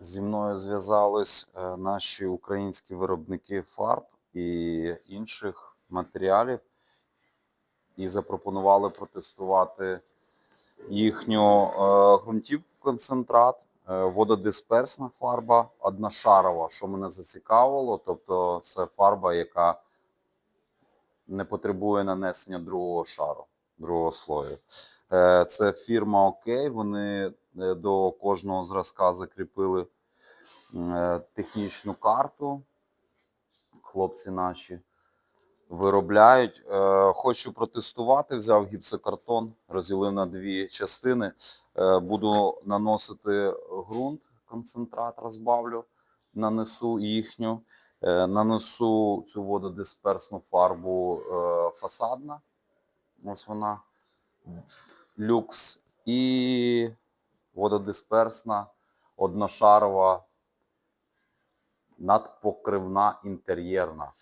Зі мною зв'язались е, наші українські виробники фарб і інших матеріалів і запропонували протестувати їхню е, ґрунтівку концентрат, е, вододисперсна фарба, одношарова, що мене зацікавило. Тобто це фарба, яка не потребує нанесення другого шару, другого слою. Це фірма ОК. Вони до кожного зразка закріпили е, технічну карту. Хлопці наші виробляють. Е, Хочу протестувати. Взяв гіпсокартон, розділив на дві частини. Е, Буду наносити ґрунт, концентрат розбавлю, нанесу їхню. Е, Нанесу цю вододисперсну фарбу е, фасадна. Ось вона люкс. І вододисперсна, одношарова, надпокривна інтер'єрна.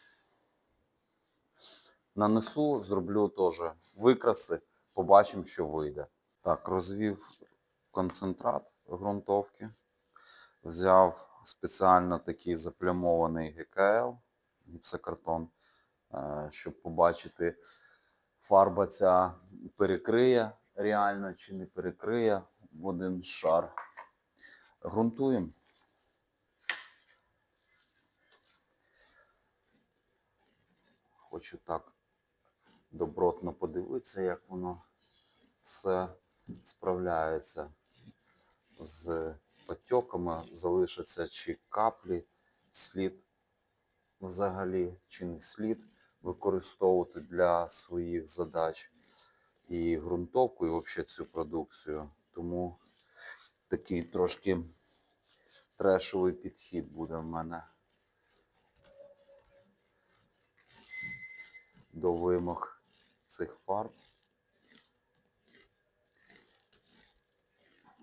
Нанесу, зроблю теж викраси, побачимо, що вийде. Так, розвів концентрат ґрунтовки. Взяв спеціально такий заплямований ГКЛ, гіпсокартон, е, щоб побачити, фарба ця перекриє реально чи не перекриє в один шар. Грунтуємо. Хочу так добротно подивитися, як воно все справляється з потьоками, залишаться чи каплі, слід взагалі, чи не слід використовувати для своїх задач і ґрунтовку, і взагалі цю продукцію. Тому такий трошки трешовий підхід буде в мене до вимог цих фарб.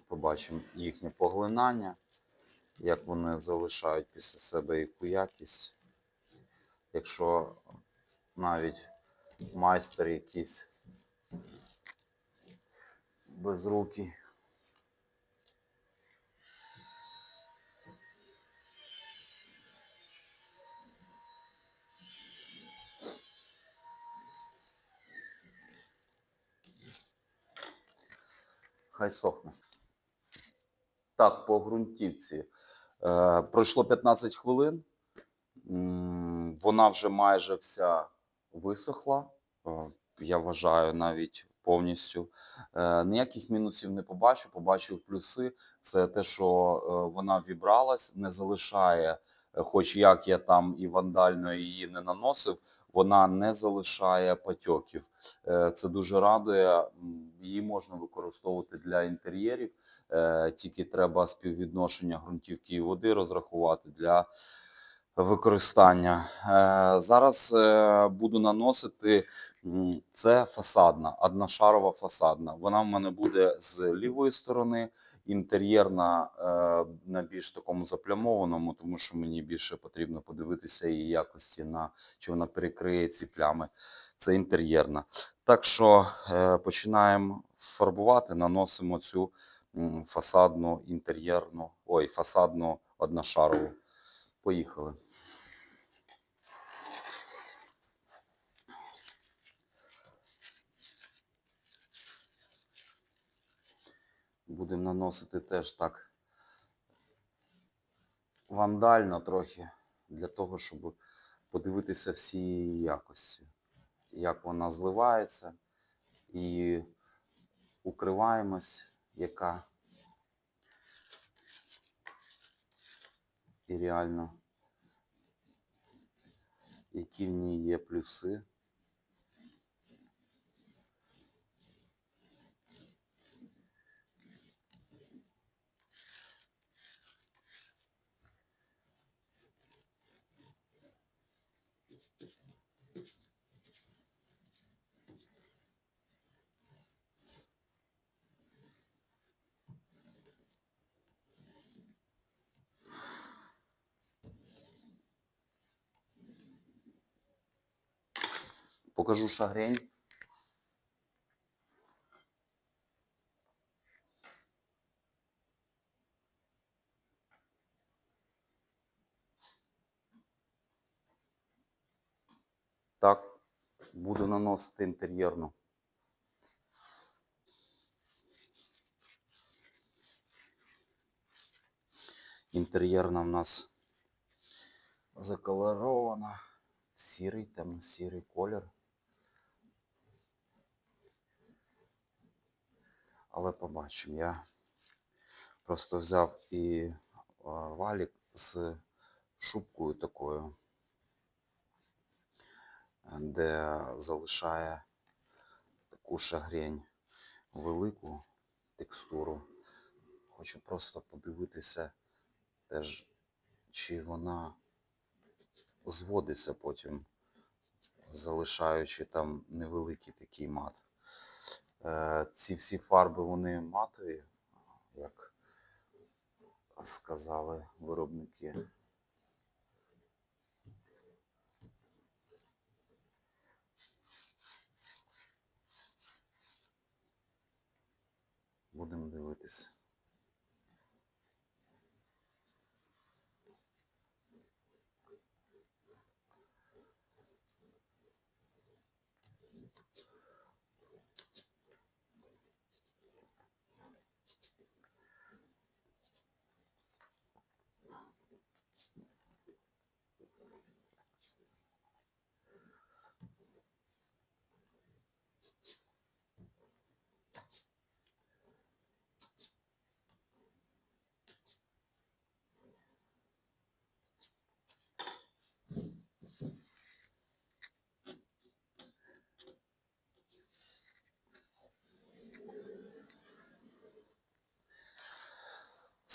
Побачимо їхнє поглинання, як вони залишають після себе яку якість. Якщо навіть майстер якийсь безрукий. Хай сохне. Так, по ґрунтівці. Е, пройшло 15 хвилин. Вона вже майже вся висохла. Е, я вважаю, навіть повністю. Е, ніяких мінусів не побачу. Побачив плюси. Це те, що е, вона вібралась, не залишає, хоч як я там і вандально її не наносив, вона не залишає патьоків. Е, це дуже радує. Її можна використовувати для інтер'єрів. Е, тільки треба співвідношення ґрунтівки і води розрахувати для використання. Е, зараз буду наносити це фасадна, одношарова фасадна. Вона в мене буде з лівої сторони, інтер'єрна е, на більш такому заплямованому, тому що мені більше потрібно подивитися її якості на чи вона перекриє ці плями. Це інтер'єрна. Так що е, починаємо фарбувати, наносимо цю фасадну інтер'єрну, ой, фасадну одношарову. Поїхали. Будемо наносити теж так вандально трохи, для того, щоб подивитися всі якості, як вона зливається, і укриваємось, яка і реально, які в ній є плюси. Покажу шагрень. Так, буду наносити інтер'єрно. Інтер'єрна в нас заколорована в сірий, темно-сірий колір. Але побачимо. Я просто взяв і валік з шубкою такою, де залишає таку шагрень велику текстуру. Хочу просто подивитися теж, чи вона зводиться потім, залишаючи там невеликий такий мат. Е, Ці всі фарби вони матові, як сказали виробники. Будемо дивитися.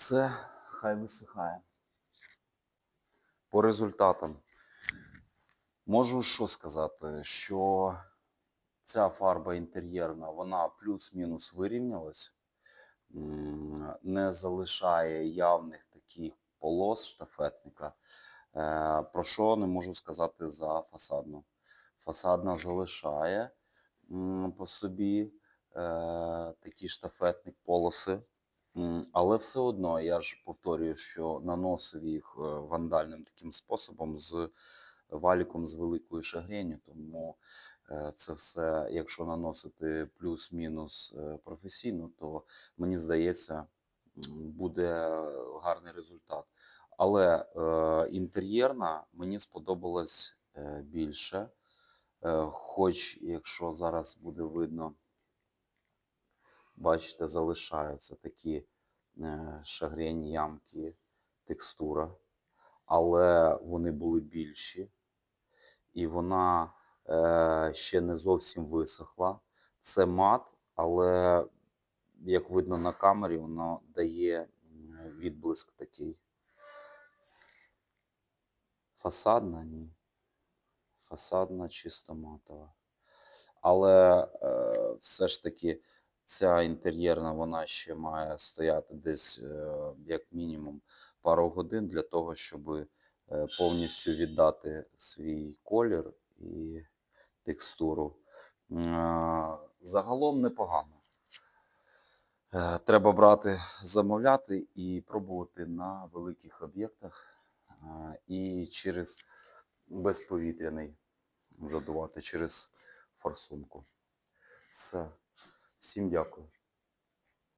Все, хай висихає. По результатам можу що сказати, що ця фарба інтер'єрна, вона плюс-мінус вирівнялась, не залишає явних таких полос штафетника. Е, Про що не можу сказати за фасадну. Фасадна залишає по собі е, такі штафетник полоси. Але все одно, я ж повторюю, що наносив їх е, вандальним таким способом з валіком з великою шагреню, тому е, це все, якщо наносити плюс-мінус е, професійно, то мені здається, буде гарний результат. Але е, інтер'єрна мені сподобалась більше. Хоч, якщо зараз буде видно, бачите, залишаються такі е, шагрені ямки, текстура, але вони були більші, і вона е, ще не зовсім висохла. Це мат, але як видно на камері, воно дає відблиск такий. Фасадна, ні. Фасадна чисто матова. Але е, все ж таки ця інтер'єрна вона ще має стояти десь е, як мінімум пару годин для того, щоб е, повністю віддати свій колір і текстуру. Загалом непогано. Е, Треба брати, замовляти і пробувати на великих об'єктах і через безповітряний задувати через форсунку. Все. Всім дякую.